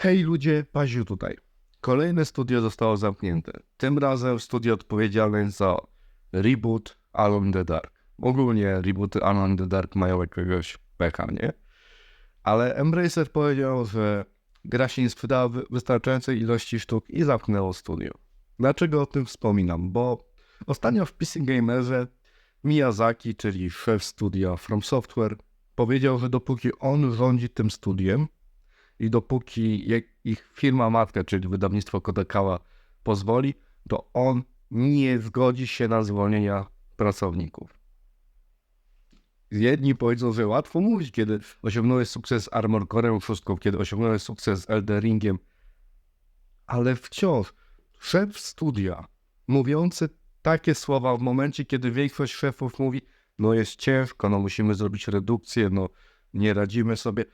Hej ludzie, Paziu tutaj. Kolejne studio zostało zamknięte. Tym razem studio odpowiedzialne za reboot Alone the Dark. Ogólnie rebooty Alone the Dark mają jakiegoś pecha, nie? Ale Embracer powiedział, że gra się nie sprzedała wystarczającej ilości sztuk i zamknęło studio. Dlaczego o tym wspominam? Bo ostatnio w PC Gamerze Miyazaki, czyli szef studia From Software, powiedział, że dopóki on rządzi tym studiem i dopóki ich firma matka, czyli wydawnictwo Kodakawa pozwoli, to on nie zgodzi się na zwolnienia pracowników. Jedni powiedzą, że łatwo mówić, kiedy osiągnąłeś sukces Armor Core'em 6, kiedy osiągnąłeś sukces Elderingiem, ale wciąż szef studia mówiący takie słowa w momencie, kiedy większość szefów mówi, no jest ciężko, no musimy zrobić redukcję, no nie radzimy sobie,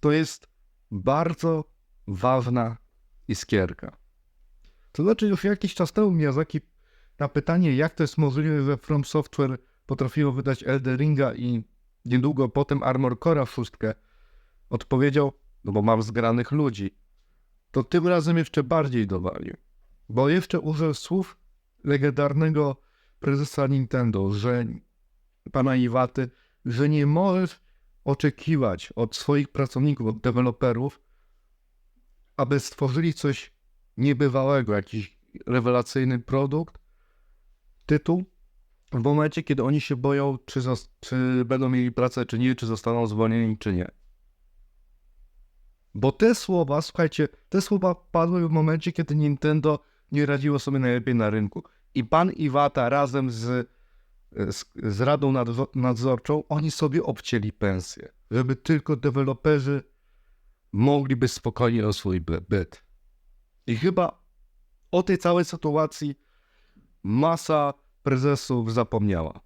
to jest bardzo ważna iskierka. To znaczy już jakiś czas temu Miyazaki na pytanie, jak to jest możliwe, że From Software potrafiło wydać Elderinga i niedługo potem Armor Core'a szóstkę, odpowiedział, no bo mam zgranych ludzi. To tym razem jeszcze bardziej dowalił, bo jeszcze użył słów legendarnego prezesa Nintendo, że pana Iwaty, że nie możesz oczekiwać od swoich pracowników, od deweloperów, aby stworzyli coś niebywałego, jakiś rewelacyjny produkt, tytuł, w momencie, kiedy oni się boją, czy, czy będą mieli pracę, czy nie, czy zostaną zwolnieni, czy nie. Bo te słowa, słuchajcie, te słowa padły w momencie, kiedy Nintendo nie radziło sobie najlepiej na rynku. I pan Iwata razem z, z, z Radą Nadzo- Nadzorczą, oni sobie obcięli pensję, żeby tylko deweloperzy mogliby spokojnie o swój by- byt. I chyba o tej całej sytuacji masa prezesów zapomniała.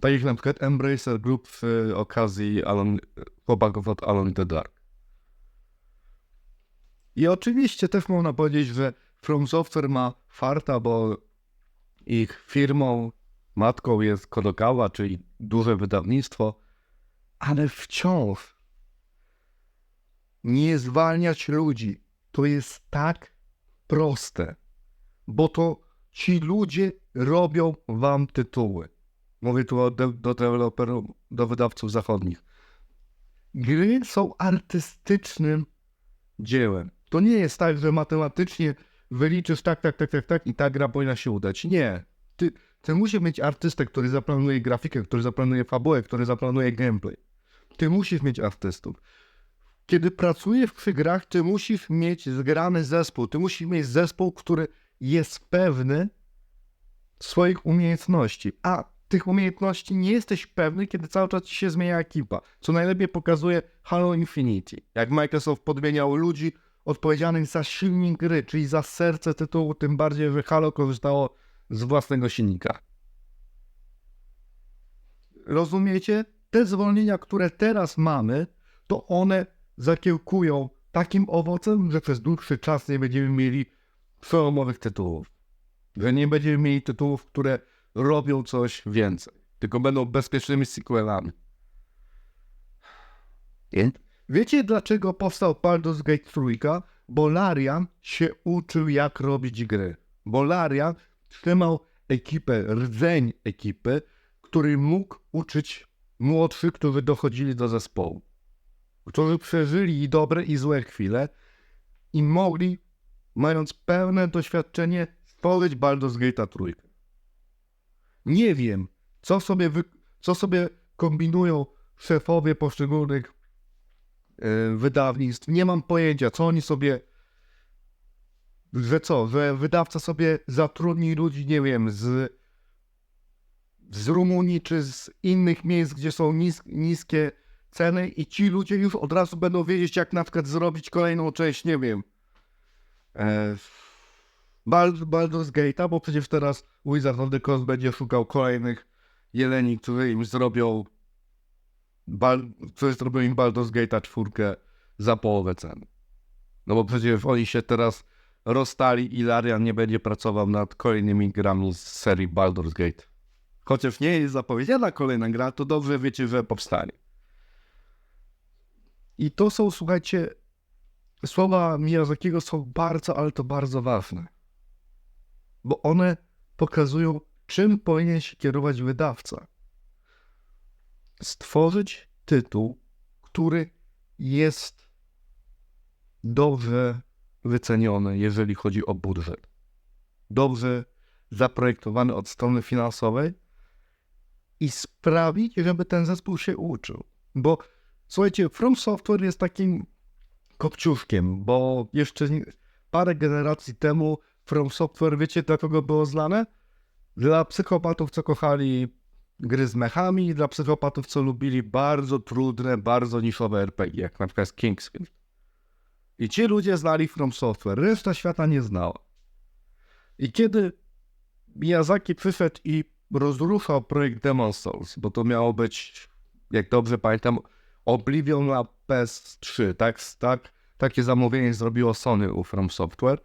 Tak jak na przykład Embracer Group w e, okazji Alan, chłopaków od in the Dark. I oczywiście też można powiedzieć, że From Software ma farta, bo ich firmą, matką jest Kodokawa, czyli duże wydawnictwo, ale wciąż nie zwalniać ludzi to jest tak proste, bo to ci ludzie robią wam tytuły. Mówię tu o de- do deweloperów, do wydawców zachodnich. Gry są artystycznym dziełem. To nie jest tak, że matematycznie wyliczysz tak, tak, tak, tak, tak i ta gra powinna się udać. Nie. Ty, ty musisz mieć artystę, który zaplanuje grafikę, który zaplanuje fabułę, który zaplanuje gameplay. Ty musisz mieć artystów. Kiedy pracujesz przy grach, ty musisz mieć zgrany zespół. Ty musisz mieć zespół, który jest pewny swoich umiejętności. A tych umiejętności nie jesteś pewny, kiedy cały czas ci się zmienia ekipa. Co najlepiej pokazuje Halo Infinity. Jak Microsoft podmieniał ludzi odpowiedzialnych za silnik gry, czyli za serce tytułu, tym bardziej, że Halo korzystało z własnego silnika. Rozumiecie? Te zwolnienia, które teraz mamy, to one zakiełkują takim owocem, że przez dłuższy czas nie będziemy mieli przełomowych tytułów. Że nie będziemy mieli tytułów, które robią coś więcej, tylko będą bezpiecznymi sequelami. Wiecie dlaczego powstał Baldur's Gate 3? Bo Larian się uczył jak robić gry. Bo Larian trzymał ekipę, rdzeń ekipy, który mógł uczyć młodszych, którzy dochodzili do zespołu. Którzy przeżyli i dobre i złe chwile i mogli, mając pełne doświadczenie, stworzyć Baldur's Gate'a trójkę. Nie wiem, co sobie, wy, co sobie kombinują szefowie poszczególnych e, wydawnictw. Nie mam pojęcia, co oni sobie. Że co, że wydawca sobie zatrudni ludzi, nie wiem, z, z Rumunii czy z innych miejsc, gdzie są nis, niskie ceny, i ci ludzie już od razu będą wiedzieć, jak na przykład zrobić kolejną część, nie wiem. E, Bald, Baldur's Gate'a, bo przecież teraz Wizard of the Coast będzie szukał kolejnych jeleni, które im zrobią Bal, które zrobią im Baldur's Gate'a czwórkę za połowę ceny. No bo przecież oni się teraz rozstali i Larian nie będzie pracował nad kolejnymi grami z serii Baldur's Gate. Chociaż nie jest zapowiedziana kolejna gra, to dobrze wiecie, że powstanie. I to są, słuchajcie, słowa Miyazakiego są bardzo, ale to bardzo ważne. Bo one pokazują, czym powinien się kierować wydawca. Stworzyć tytuł, który jest dobrze wyceniony, jeżeli chodzi o budżet. Dobrze zaprojektowany od strony finansowej i sprawić, żeby ten zespół się uczył. Bo słuchajcie, From Software jest takim kopciuszkiem, bo jeszcze parę generacji temu From Software, wiecie dla kogo było znane? Dla psychopatów, co kochali gry z mechami, dla psychopatów, co lubili bardzo trudne, bardzo niszowe RPG, jak na przykład Kingsfield. I ci ludzie znali From Software, reszta świata nie znała. I kiedy Miyazaki przyszedł i rozruszał projekt Demon Souls, bo to miało być, jak dobrze pamiętam, Oblivion na PS3, tak? tak takie zamówienie zrobiło Sony u From Software.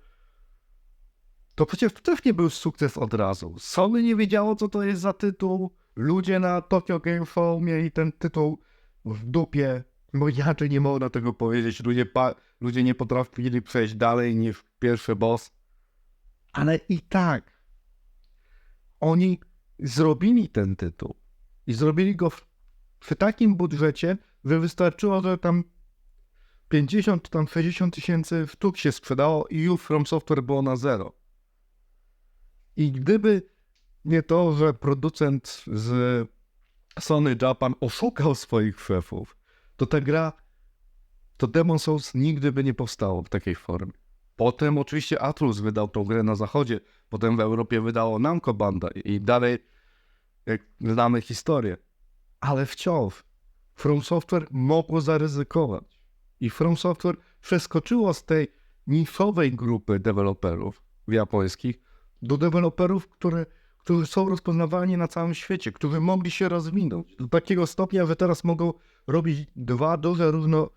To przecież to też nie był sukces od razu. Sony nie wiedziało, co to jest za tytuł. Ludzie na Tokyo Game Show mieli ten tytuł w dupie. Bo inaczej nie można tego powiedzieć. Ludzie, pa- ludzie nie potrafili przejść dalej niż pierwszy boss. Ale i tak oni zrobili ten tytuł. I zrobili go w takim budżecie, że wystarczyło, że tam 50 czy tam 60 tysięcy sztuk się sprzedało i już From Software było na zero. I gdyby nie to, że producent z Sony Japan oszukał swoich szefów, to ta gra, to Demon Souls nigdy by nie powstało w takiej formie. Potem oczywiście Atlus wydał tą grę na zachodzie, potem w Europie wydało Namco Banda i dalej, jak znamy historię. Ale wciąż From Software mogło zaryzykować. I From Software przeskoczyło z tej niszowej grupy deweloperów japońskich do deweloperów, które, którzy są rozpoznawani na całym świecie, którzy mogli się rozwinąć do takiego stopnia, że teraz mogą robić dwa duże równo,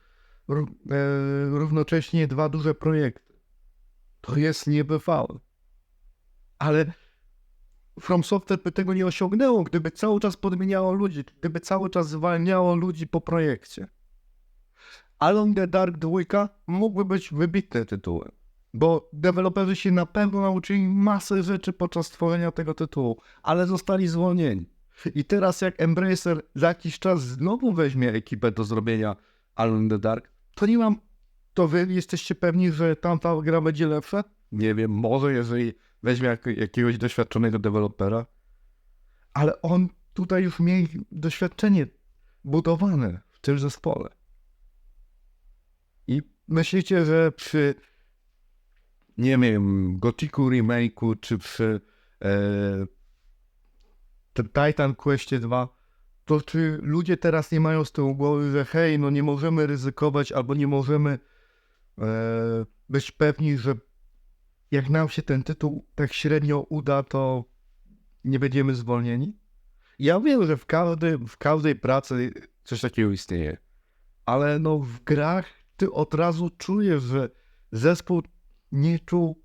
ró- e, równocześnie dwa duże projekty. To jest niebywałe. Ale From Software by tego nie osiągnęło, gdyby cały czas podmieniało ludzi, gdyby cały czas zwalniało ludzi po projekcie. Alone the Dark 2 mógłby być wybitnym tytułem, bo deweloperzy się na pewno nauczyli masę rzeczy podczas tworzenia tego tytułu, ale zostali zwolnieni. I teraz jak Embracer za jakiś czas znowu weźmie ekipę do zrobienia Alone in the Dark, to nie mam... To wy jesteście pewni, że tamta gra będzie lepsza? Nie wiem, może jeżeli weźmie jak, jakiegoś doświadczonego dewelopera, ale on tutaj już miał doświadczenie budowane w tym zespole. I myślicie, że przy nie wiem, Gothicu remake'u, czy przy e, Titan Questie 2, to czy ludzie teraz nie mają z tyłu głowy, że hej, no nie możemy ryzykować, albo nie możemy e, być pewni, że jak nam się ten tytuł tak średnio uda, to nie będziemy zwolnieni? Ja wiem, że w, każdy, w każdej pracy coś takiego istnieje, ale no w grach ty od razu czujesz, że zespół nie czuł,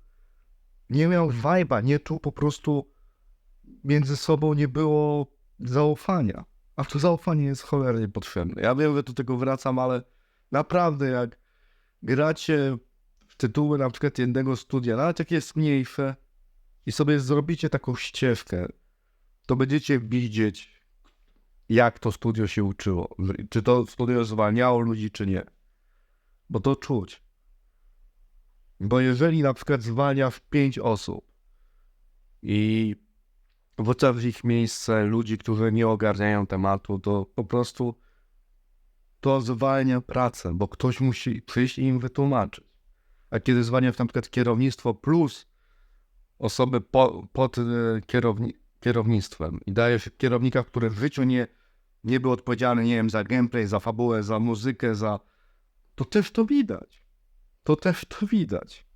nie miał vibe'a, nie czuł po prostu między sobą nie było zaufania. A to zaufanie jest cholernie potrzebne. Ja wiem, że do tego wracam, ale naprawdę jak gracie w tytuły na przykład jednego studia, nawet jak jest mniejsze i sobie zrobicie taką ścieżkę, to będziecie widzieć, jak to studio się uczyło. Czy to studio zwalniało ludzi, czy nie. Bo to czuć. Bo jeżeli na przykład zwalniasz pięć osób i wrzucasz w ich miejsce ludzi, którzy nie ogarniają tematu, to po prostu to zwalnia pracę, bo ktoś musi przyjść i im wytłumaczyć. A kiedy zwalniasz na przykład kierownictwo plus osoby po, pod e, kierowni, kierownictwem i dajesz kierownika, który w życiu nie, nie był odpowiedzialny, nie wiem, za gameplay, za fabułę, za muzykę, za... to też to widać. To też to widać.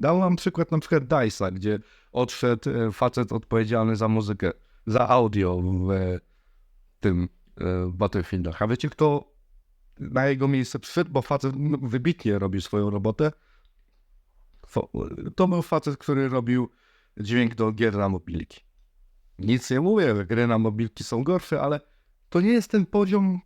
Dał wam przykład na przykład Dice'a, gdzie odszedł e, facet odpowiedzialny za muzykę, za audio w e, tym e, Battlefieldach. A wiecie kto na jego miejsce przyszedł, bo facet no, wybitnie robił swoją robotę. To był facet, który robił dźwięk do gier na mobilki. Nic nie mówię, gry na mobilki są gorsze, ale to nie jest ten poziom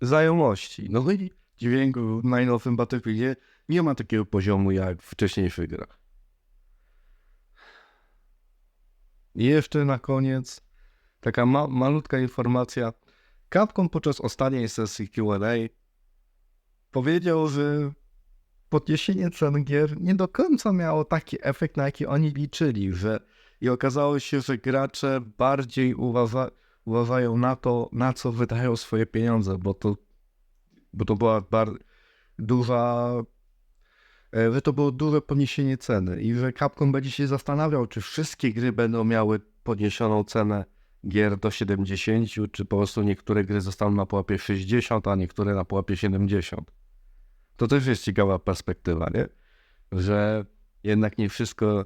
znajomości. No i dźwięk w najnowszym Battlefieldzie nie ma takiego poziomu jak w wcześniejszych grach. I jeszcze na koniec taka ma- malutka informacja. Capcom podczas ostatniej sesji Q&A powiedział, że podniesienie cen gier nie do końca miało taki efekt, na jaki oni liczyli, że i okazało się, że gracze bardziej uważa, uważają na to, na co wydają swoje pieniądze, bo to, bo to była bar- duża, e, że to było duże podniesienie ceny i że Capcom będzie się zastanawiał, czy wszystkie gry będą miały podniesioną cenę gier do 70, czy po prostu niektóre gry zostaną na pułapie 60, a niektóre na pułapie 70. To też jest ciekawa perspektywa, nie? Że jednak nie wszystko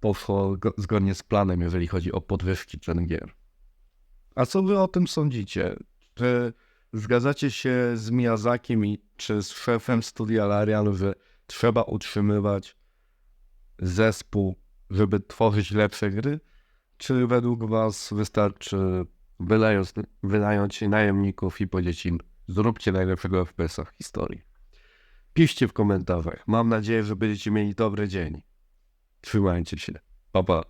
poszło go- zgodnie z planem, jeżeli chodzi o podwyżki cen gier. A co wy o tym sądzicie? Czy zgadzacie się z Miyazakiem i czy z szefem studia Larian, że trzeba utrzymywać zespół, żeby tworzyć lepsze gry? Czy według was wystarczy wynająć, wynająć najemników i powiedzieć im zróbcie najlepszego FPS-a w historii? Piszcie w komentarzach. Mam nadzieję, że będziecie mieli dobry dzień. Trzymajcie się. Pa, pa.